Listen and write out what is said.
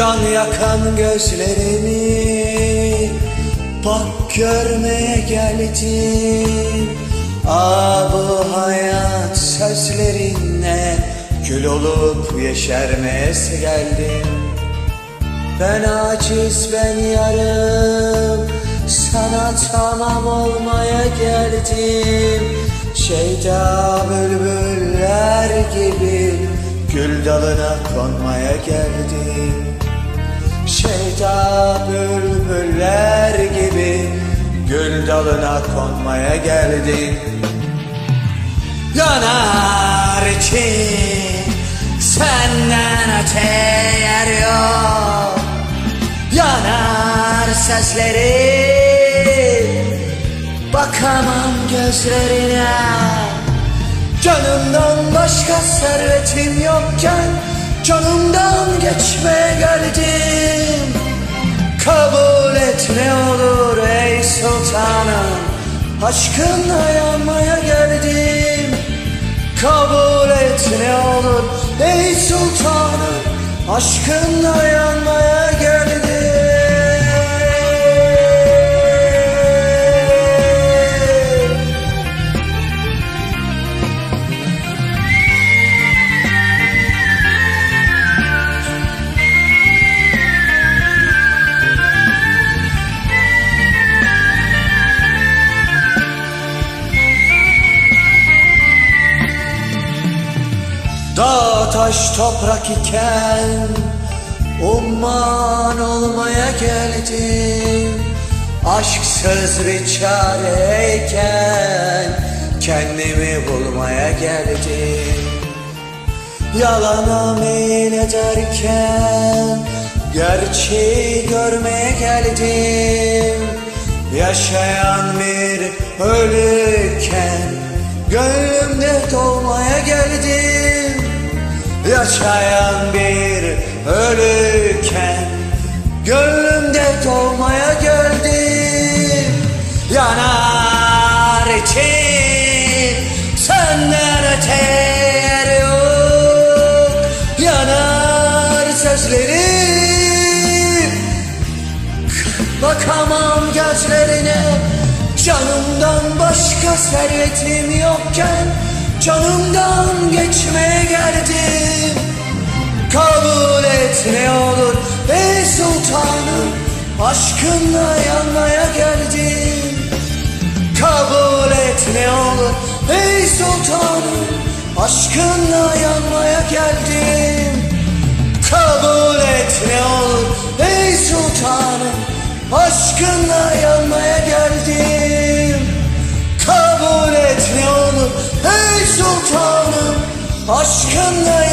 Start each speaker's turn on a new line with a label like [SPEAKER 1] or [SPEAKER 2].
[SPEAKER 1] Can yakan gözlerimi Bak görmeye geldim. Ah bu hayat sözlerinle Gül olup yeşermeye geldim. Ben aciz ben yarım. Sana tamam olmaya geldim. Şeyda bülbüller gibi Gül dalına konmaya geldim Şeyda bülbüller gibi Gül dalına konmaya geldim Yanar için Senden öte yer yok. Yanar seslerim Bakamam gözlerine. Canımdan başka servetim yokken Canımdan geçmeye geldim Kabul et ne olur ey sultanım. Aşkınla yanmaya geldim. Kabul et ne olur ey sultanım. Aşkınla yanmaya taş toprak iken Umman olmaya geldim. Aşksız bir çareyken Kendimi bulmaya geldim. Yalana meylederken Gerçeği görmeye geldim. Yaşayan bir ölüken Gönlümde doğmaya geldim Yaşayan bir ölüken Gönlümde doğmaya geldim. Yanar için Senden öte yer yok. Yanar sözlerim Bakamam gözlerine. Canımdan başka servetim yokken Canımdan geçmeye Kabul et ne olur ey sultanım Aşkınla yanmaya geldim. Kabul et ne olur ey sultanım Aşkınla yanmaya geldim. Kabul et ne olur ey sultanım Aşkınla yanmaya geldim. Kabul et ne olur ey sultanım Aşkınla